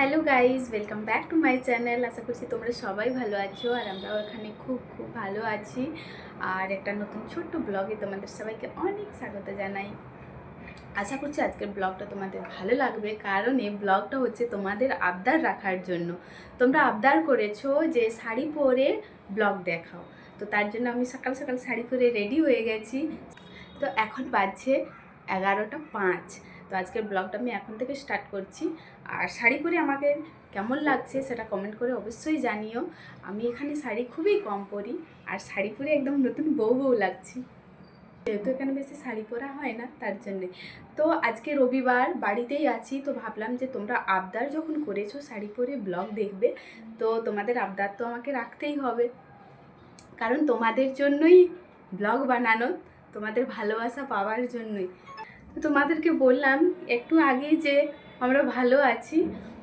Hello guys welcome back to my channel আশা করছি তোমরা সবাই ভালো আছো আর আমরাও এখানে খুব খুব ভালো আছি। আর একটা নতুন ছোট্ট ব্লগে তোমাদের সবাইকে অনেক স্বাগত জানাই। আশা করছি আজকের ব্লগটা তোমাদের ভালো লাগবে, কারণ এই ব্লগটা হচ্ছে তোমাদের আবদার রাখার জন্য। তোমরা আবদার করেছ যে শাড়ি পরে ব্লগ দেখাও। তো তার জন্য আমি সকাল সকাল শাড়ি পরে রেডি হয়ে গেছি। তো এখন বাজছে এগারোটা পাঁচ। তো আজকের ব্লগটা আমি এখন থেকে স্টার্ট করছি। আর শাড়ি পরে আমাকে কেমন লাগছে সেটা কমেন্ট করে অবশ্যই জানিও। আমি এখানে শাড়ি খুবই কম পরি আর শাড়ি পরে একদম নতুন বউ বউ লাগছি। যেহেতু এখানে বেশি শাড়ি পরা হয় না, তার জন্যে। তো আজকে রবিবার, বাড়িতেই আছি, তো ভাবলাম যে তোমরা আবদার যখন করেছ শাড়ি পরে ব্লগ দেখবে, তো তোমাদের আবদার তো আমাকে রাখতেই হবে। কারণ তোমাদের জন্যই ব্লগ বানানো, তোমাদের ভালোবাসা পাওয়ার জন্যই। তোমাদেরকে বললাম একটু আগেই যে আমরা ভালো আছি।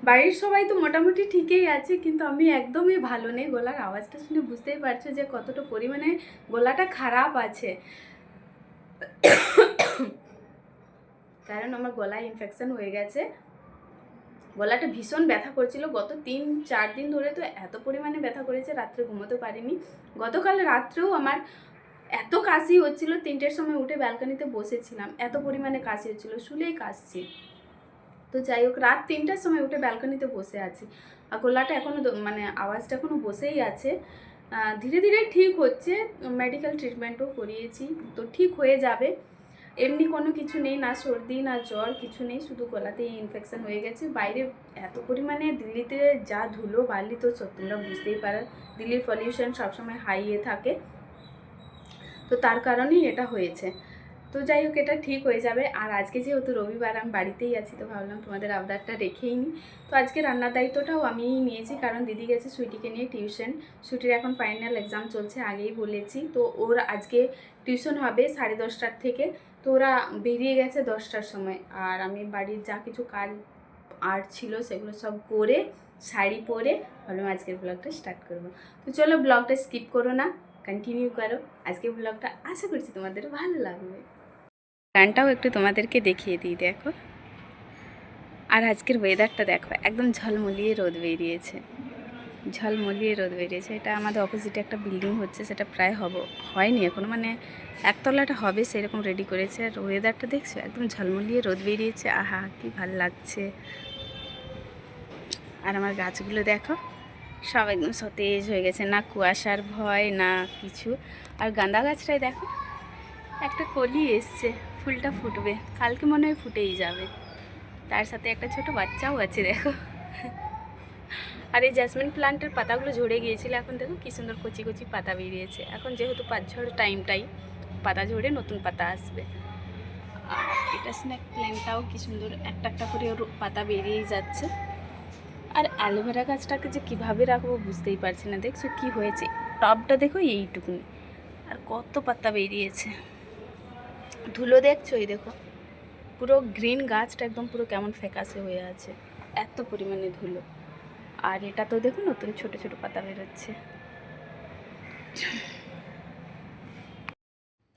বাড়ির সবাই তো মোটামুটি ঠিকই আছে, কিন্তু আমি একদমই ভালো নেই। গলার আওয়াজটা শুনে বুঝতেই পারছ যে কতটা পরিমাণে গলাটা খারাপ আছে। কারণ আমার গলায় ইনফেকশন হয়ে গেছে। গলাটা ভীষণ ব্যথা করছিল। গত তিন, চার দিন ধরে তো এত পরিমাণে ব্যথা করেছে, রাত্রে ঘুমোতে পারিনি। গতকাল রাত্রেও আমার এত কাশি হচ্ছিল, তিনটের সময় উঠে ব্যালকনিতে বসেছিলাম। এত পরিমাণে কাশি হচ্ছিল, শুলেই কাশছি। তো যাই হোক, রাত তিনটার সময় উঠে ব্যালকনিতে বসে আছি। আর গলাটা এখনও মানে আওয়াজটা এখনও বসেই আছে। ধীরে ধীরে ঠিক হচ্ছে মেডিকেল ট্রিটমেন্টও করিয়েছি। তো ঠিক হয়ে যাবে। এমনি কোনো কিছু নেই, না সর্দি, না জ্বর, কিছু নেই। শুধু গলাতেই ইনফেকশন হয়ে গেছে। বাইরে এত পরিমাণে দিল্লিতে যা ধুলো, বালি তো তোমরা বুঝতেই পারো। দিল্লির পলিউশন সবসময় হাইয়ে থাকে। তো তার কারণেই এটা হয়েছে। তো যাই হোক, এটা ঠিক হয়ে যাবে। আর আজকে যেহেতু রবিবার, আমি বাড়িতেই আছি, তো ভাবলাম তোমাদের আবদারটা রেখেই নিই তো আজকে রান্নার দায়িত্বটাও আমিই নিয়েছি, কারণ দিদি গেছে সুইটিকে নিয়ে টিউশন। সুইটির এখন ফাইনাল এক্সাম চলছে, আগেই বলেছি। তো ওর আজকে টিউশন হবে সাড়ে দশটার থেকে। তো ওরা বেরিয়ে গেছে দশটার সময়। আর আমি বাড়ির যা কিছু কাজ আর ছিল, সেগুলো সব করে, শাড়ি পরে, ভাবলাম আজকের ব্লগটা স্টার্ট করব। তো চলো ব্লগটা স্কিপ করো না। কন্টিনিউ করো। আজকের ব্লগটা আশা করছি তোমাদের ভালো লাগবে। গানটাও একটু তোমাদেরকে দেখিয়ে দিই, দেখো। আর আজকের ওয়েদারটা দেখো, একদম ঝলমলিয়ে রোদ বেরিয়েছে। ঝলমলিয়ে রোদ বেরিয়েছে। এটা আমাদের অপোজিটে একটা বিল্ডিং হচ্ছে, সেটা প্রায় হব, হয়নি এখনও। মানে একতলাটা হবে, সেরকম রেডি করেছে। আর ওয়েদারটা দেখছ? একদম ঝলমলিয়ে রোদ বেরিয়েছে। আহা, কি ভালো লাগছে। আর আমার গাছগুলো দেখো। সব একদম সতেজ হয়ে গেছে, না কুয়াশার ভয়, না কিছু। আর গাঁদা গাছটায় দেখো, একটা কলি এসছে, ফুলটা ফুটবে, কালকে মনে হয় ফুটেই যাবে। তার সাথে একটা ছোট বাচ্চাও আছে, দেখো। আর এই জ্যাসমিন প্লান্টের পাতাগুলো ঝরে গিয়েছিল, এখন দেখো কি সুন্দর কচি কচি পাতা বেরিয়েছে। এখন যেহেতু পাঁচঝড় টাইমটাই পাতা ঝরে নতুন পাতা আসবে। আর এটা স্ন্যাক প্ল্যান্টটাও কি সুন্দর, একটা একটা করে ওর পাতা বেরিয়েই যাচ্ছে। আর অ্যালোভেরা গাছটাকে যে কীভাবে রাখব বুঝতেই পারছি না। দেখছ কি হয়েছে? টবটা দেখো এইটুকুনি। আর কত পাতা বেরিয়েছে। ধুলো দেখছ? এই দেখো। পুরো গ্রিন গাছটা একদম পুরো কেমন ফ্যাকাসে হয়ে আছে। এত পরিমাণে ধুলো। আর এটা তো দেখো নতুন ছোট ছোট পাতা বেরোচ্ছে।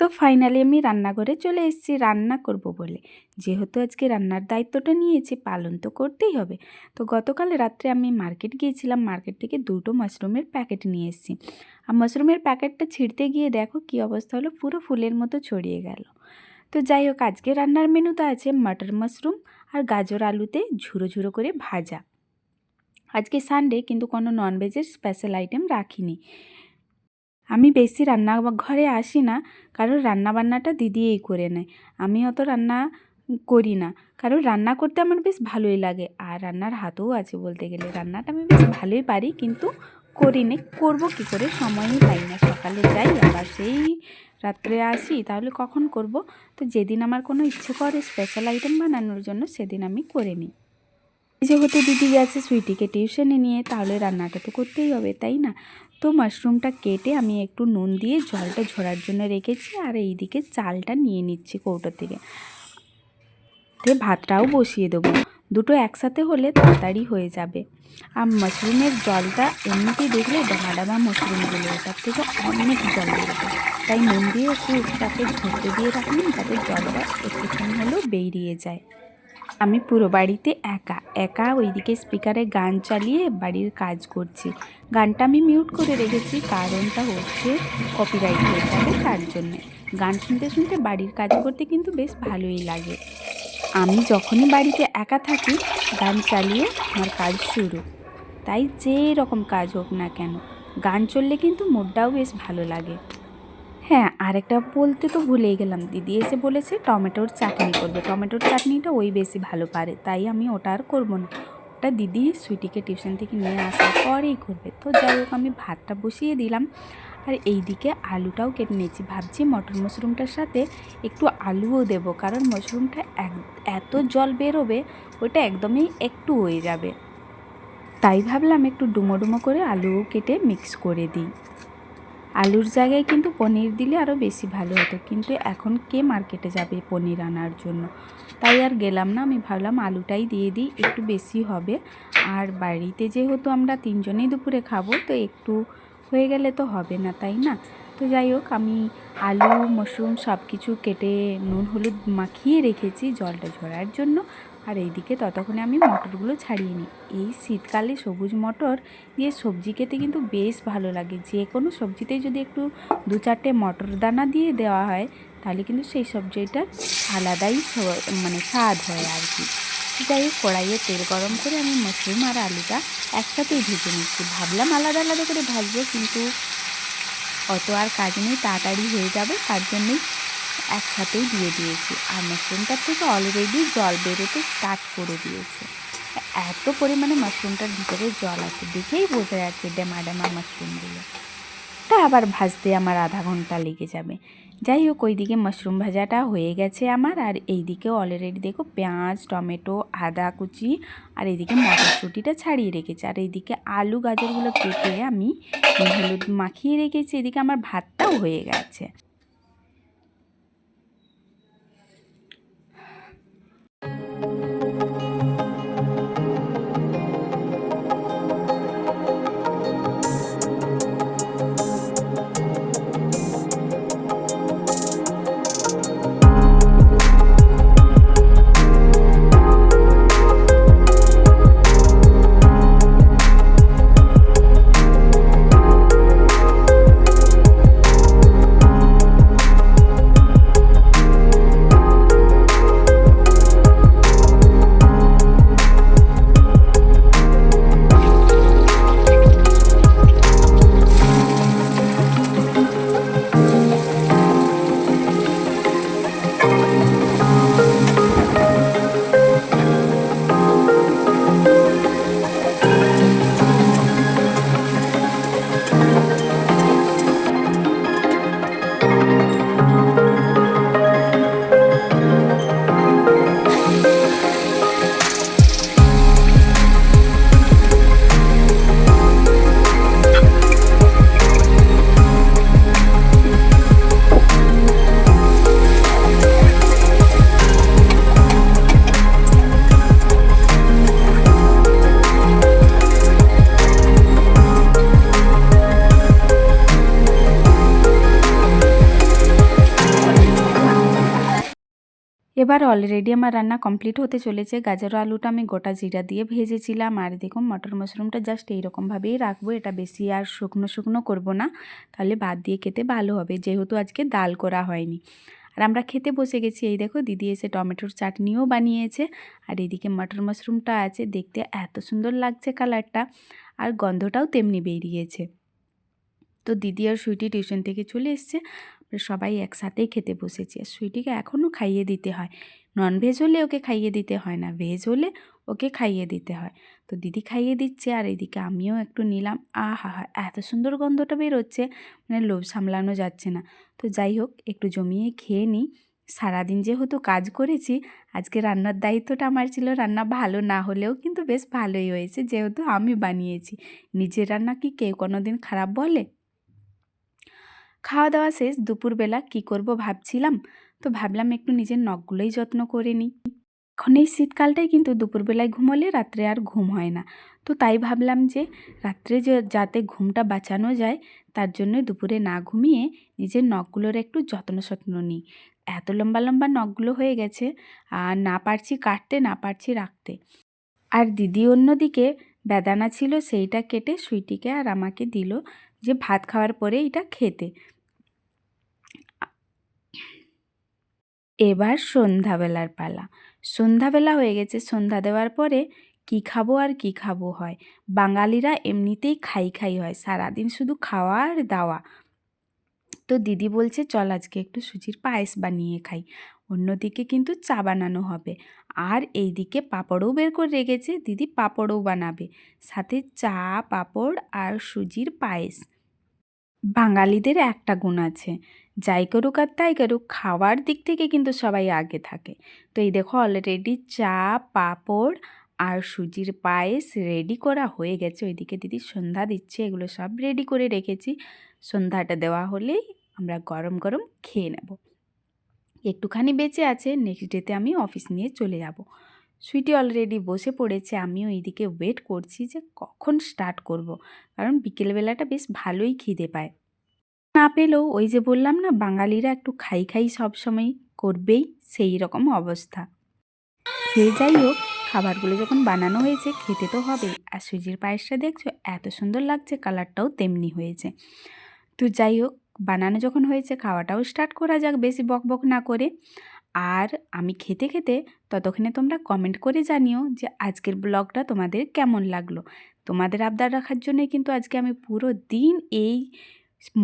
তো ফাইনালি আমি রান্নাঘরে চলে এসেছি, রান্না করব বলে। যেহেতু আজকে রান্নার দায়িত্বটা নিয়েছি, পালন তো করতেই হবে। তো গতকাল রাত্রে আমি মার্কেট গিয়েছিলাম মার্কেট থেকে দুটো মাশরুমের প্যাকেট নিয়ে এসেছি। আর মাশরুমের প্যাকেটটা ছিঁড়তে গিয়ে দেখো কী অবস্থা হলো, পুরো ফুলের মতো ছড়িয়ে গেল। তো যাই হোক, আজকে রান্নার মেনুতে আছে মাটার মাশরুম আর গাজর আলুতে ঝুরো ঝুরো করে ভাজা। আজকে সানডে কিন্তু কোনো ননভেজের স্পেশাল আইটেম রাখিনি। আমি বেশি রান্না ঘরে আসি না, কারণ রান্না বান্নাটা দিদিই করে নেয়। আমি অত রান্না করি না, কারণ রান্না করতে আমার বেশ ভালোই লাগে। আর রান্নার হাতও আছে বলতে গেলে, রান্নাটা আমি বেশ ভালোই পারি, কিন্তু করি নে, করব কী করে? সময়ই পাই না। সকালে যাই, আবার সেই রাত্রে আসি, তাহলে কখন করব? তো যেদিন আমার কোনো ইচ্ছে করে স্পেশাল আইটেম বানানোর জন্য, সেদিন আমি করে নিই। যেহেতু দিদি গেছে সুইটিকে টিউশনে নিয়ে, তাহলে রান্নাটা তো করতেই হবে, তাই না? তো মাশরুমটা কেটে আমি একটু নুন দিয়ে জলটা ঝরার জন্য রেখেছি আর এইদিকে চালটা নিয়ে নিচ্ছি কৌটো থেকে দিয়ে ভাতটাও বসিয়ে দেবো। দুটো একসাথে হলে তাড়াতাড়ি হয়ে যাবে। আর মাশরুমের জলটা এমনিতেই দেখলে ডামা ডামা মাশরুমগুলো ওটার থেকে অনেক জল বেরোবে। তাই নুন দিয়ে একটু তাকে ঝরতে দিয়ে রাখলাম, যাতে জলটা একটুখানি হলেও বেরিয়ে যায়। আমি পুরো বাড়িতে একা একা ওইদিকে স্পিকারে গান চালিয়ে বাড়ির কাজ করছি। গানটা আমি মিউট করে রেখেছি, কারণটা হচ্ছে কপিরাইট হয়ে যাবে তার জন্যে। গান শুনতে শুনতে বাড়ির কাজ করতে কিন্তু বেশ ভালোই লাগে। আমি যখনই বাড়িতে একা থাকি, গান চালিয়ে আমার কাজ শুরু। তাই যে রকম কাজ হোক না কেন, গান চললে কিন্তু মুডটাও বেশ ভালো লাগে। হ্যাঁ আরেকটা বলতে তো ভুলেই গেলাম। দিদি এসে বলেছে টমেটোর চাটনি করবে। টমেটোর চাটনিটা ওই বেশি ভালো পারে, তাই আমি ওটা আর করব না। ওটা দিদি সুইটিকে টিউশন থেকে নিয়ে আসার পরেই করবে। তো যাই হোক, আমি ভাতটা বসিয়ে দিলাম। আর এইদিকে আলুটাও কেটে নিয়েছি। ভাবছি মটর মাশরুমটার সাথে একটু আলুও দেব, কারণ মাশরুমটা এক, এত জল বেরোবে, ওটা একদমই একটু হয়ে যাবে। তাই ভাবলাম একটু ডুমো ডুমো করে আলুও কেটে মিক্স করে দিই। আলুর জায়গায় কিন্তু পনির দিলে আরও বেশি ভালো হতো। কিন্তু এখন কে মার্কেটে যাবে পনির আনার জন্য? তাই আর গেলাম না। আমি ভাবলাম আলুটাই দিয়ে দিই, একটু বেশি হবে। আর বাড়িতে যেহেতু আমরা তিনজনেই দুপুরে খাব, তো একটু হয়ে গেলে তো হবে না, তাই না? তো যাই হোক, আমি আলু মাশরুম সব কিছু কেটে নুন, হলুদ মাখিয়ে রেখেছি জলটা ঝরার জন্য। আর এইদিকে ততক্ষণে আমি মটরগুলো ছাড়িয়ে নিই। এই শীতকালে সবুজ মটর দিয়ে সবজি খেতে কিন্তু বেশ ভালো লাগে। যে কোনো সবজিতে যদি একটু দু চারটে মটর দানা দিয়ে দেওয়া হয়, তাহলে কিন্তু সেই সবজিটার আলাদাই মানে স্বাদ হয় আর কি। যাই হোক, কড়াইয়ে তেল গরম করে আমি মশরুম আর আলুটা একসাথেই ভেজে নিচ্ছি। ভাবলাম আলাদা আলাদা করে ভাজবো, কিন্তু অত আর কাজ নেই, তাড়াতাড়ি হয়ে যাবে, তার জন্যই একসাথেই দিয়ে দিয়েছি। আর মাশরুমটার থেকে অলরেডি জল বেরোতে স্টার্ট করে দিয়েছে। এত পরিমাণে মাশরুমটার ভিতরে জল আছে, দেখেই বোঝা যাচ্ছে ডেমা ডেমা মাশরুমগুলো। তা আবার ভাজতে আমার আধা ঘণ্টা লেগে যাবে। যাই হোক ওইদিকে মাশরুম ভাজাটা হয়ে গেছে আমার। আর এইদিকে অলরেডি দেখো পেঁয়াজ, টমেটো, আদা কুচি আর এইদিকে মটরশুঁটিটা ছাড়িয়ে রেখেছি। আর এইদিকে আলু গাজরগুলো কেটে আমি হলুদ মাখিয়ে রেখেছি। এদিকে আমার ভাতটাও হয়ে গেছে। এবার অলরেডি আমার রান্না কমপ্লিট হতে চলেছে। গাজর আলুটা আমি গোটা জিরা দিয়ে ভেজেছিলাম। আর দেখুন, মটর মাশরুমটা জাস্ট এইরকমভাবেই রাখব। এটা বেশি আর শুকনো শুকনো করব না। তাহলে ভাত দিয়ে খেতে ভালো হবে। যেহেতু আজকে ডাল করা হয়নি। আর আমরা খেতে বসে গেছি। এই দেখো, দিদি এসে টমেটোর চাটনিও বানিয়েছে। আর এদিকে মটর মাশরুমটা আছে। দেখতে এত সুন্দর লাগছে কালারটা। আর গন্ধটাও তেমনি বেরিয়েছে। তো দিদি আর সুইটি টিউশন থেকে চলে এসছে। সবাই একসাথেই খেতে বসেছি। আর সুইটিকে এখনও খাইয়ে দিতে হয়। ননভেজ হলে ওকে খাইয়ে দিতে হয় না, ভেজ হলে ওকে খাইয়ে দিতে হয়। তো দিদি খাইয়ে দিচ্ছে আর এদিকে আমিও একটু নিলাম। আহা হা, এত সুন্দর গন্ধটা বেরোচ্ছে মানে লোভ সামলানো যাচ্ছে না। তো যাই হোক, একটু জমিয়ে খেয়ে নিই। সারাদিন যেহেতু কাজ করেছি, আজকে রান্নার দায়িত্বটা আমার ছিল রান্না ভালো না হলেও কিন্তু বেশ ভালোই হয়েছে, যেহেতু আমি বানিয়েছি। নিজের রান্না কি কেউ কোনো দিন খারাপ বলে? খাওয়া দাওয়া শেষ, দুপুরবেলা কি করব ভাবছিলাম, তো ভাবলাম একটু নিজের নখগুলোই যত্ন করে নিই। এখন এই শীতকালটাই কিন্তু দুপুরবেলায় ঘুমোলে রাত্রে আর ঘুম হয় না। তো তাই ভাবলাম যে রাত্রে যে যাতে ঘুমটা বাঁচানো যায়, তার জন্য দুপুরে না ঘুমিয়ে নিজের নখগুলোর একটু যত্ন সত্ন নিই। এত লম্বা লম্বা নখগুলো হয়ে গেছে, আর না পারছি কাটতে, না পারছি রাখতে। আর দিদি অন্যদিকে বেদানা ছিল সেইটা কেটে সুইটিকে আর আমাকে দিল যে ভাত খাওয়ার পরে এটা খেতে। এবার সন্ধ্যাবেলার পালা। সন্ধ্যাবেলা হয়ে গেছে। সন্ধ্যা দেওয়ার পরে কি খাব আর কি খাব হয়? বাঙালিরা এমনিতেই খাই খাই হয়। সারাদিন শুধু খাওয়া আর দাওয়া। তো দিদি বলছে, চল আজকে একটু সুজির পায়েস বানিয়ে খাই। অন্যদিকে কিন্তু চা বানানো হবে। আর এই দিকে পাঁপড়ও বের করে রেখেছে, দিদি পাঁপড়ও বানাবে। সাথে চা, পাঁপড় আর সুজির পায়েস। বাঙালিদের একটা গুণ আছে। যাই করুক আর তাই করুক, খাওয়ার দিক থেকে কিন্তু সবাই আগে থাকে। তো এই দেখো অলরেডি চা, পাঁপড় আর সুজির পায়েস রেডি করা হয়ে গেছে। ওইদিকে দিদি সন্ধ্যা দিচ্ছে, এগুলো সব রেডি করে রেখেছি। সন্ধ্যাটা দেওয়া হলেই আমরা গরম গরম খেয়ে নেব। একটুখানি বেঁচে আছে নেক্সট ডেতে আমি অফিস নিয়ে চলে যাব। সুইটি অলরেডি বসে পড়েছে, আমিও এইদিকে ওয়েট করছি যে কখন স্টার্ট করব। কারণ বিকেলবেলাটা বেশ ভালোই খিদে পায়। না পেলেও ওই যে বললাম না, বাঙালিরা একটু খাই খাই সবসময় করবেই, সেই রকম অবস্থা। সে যাই হোক, খাবারগুলো যখন বানানো হয়েছে, খেতে তো হবেই। আর সুজির পায়েসটা দেখছ, এত সুন্দর লাগছে কালারটাও তেমনি হয়েছে। তো যাই হোক বানানো যখন হয়েছে, খাওয়াটাও স্টার্ট করা যাক বেশি বক বক না করে। আর আমি খেতে খেতে ততক্ষণে তোমরা কমেন্ট করে জানিও যে আজকের ব্লগটা তোমাদের কেমন লাগল। তোমাদের আবদার রাখার জন্যই কিন্তু আজকে আমি পুরো দিন এই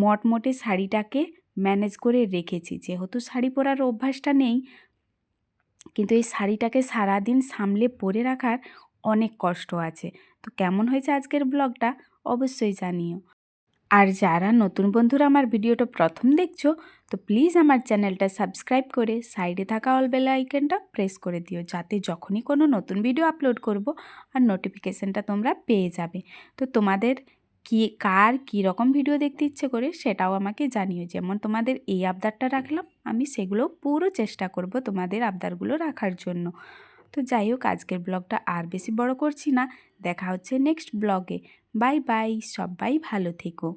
মটমটে শাড়িটাকে ম্যানেজ করে রেখেছি। যেহেতু শাড়ি পরার অভ্যাসটা নেই, কিন্তু এই শাড়িটাকে সারাদিন সামলে পরে রাখার অনেক কষ্ট আছে। তো কেমন হয়েছে আজকের ব্লগটা অবশ্যই জানিও। আর যারা নতুন বন্ধুরা আমার ভিডিওটা প্রথম দেখছ, তো প্লিজ আমার চ্যানেলটা সাবস্ক্রাইব করে সাইডে থাকা অল বেল আইকনটা প্রেস করে দিও, যাতে যখনই কোনো নতুন ভিডিও আপলোড করব আর নোটিফিকেশানটা তোমরা পেয়ে যাবে। তো তোমাদের কি, কার কী রকম ভিডিও দেখতে ইচ্ছে করে সেটাও আমাকে জানিও। যেমন তোমাদের এই আবদারটা রাখলাম, আমি সেগুলো পুরো চেষ্টা করব তোমাদের আবদারগুলো রাখার জন্য। তো যাই হোক, আজকের ব্লগটা আর বেশি বড় করছি না, দেখা হচ্ছে নেক্সট ব্লগে বাই বাই সবাই ভালো থেকো।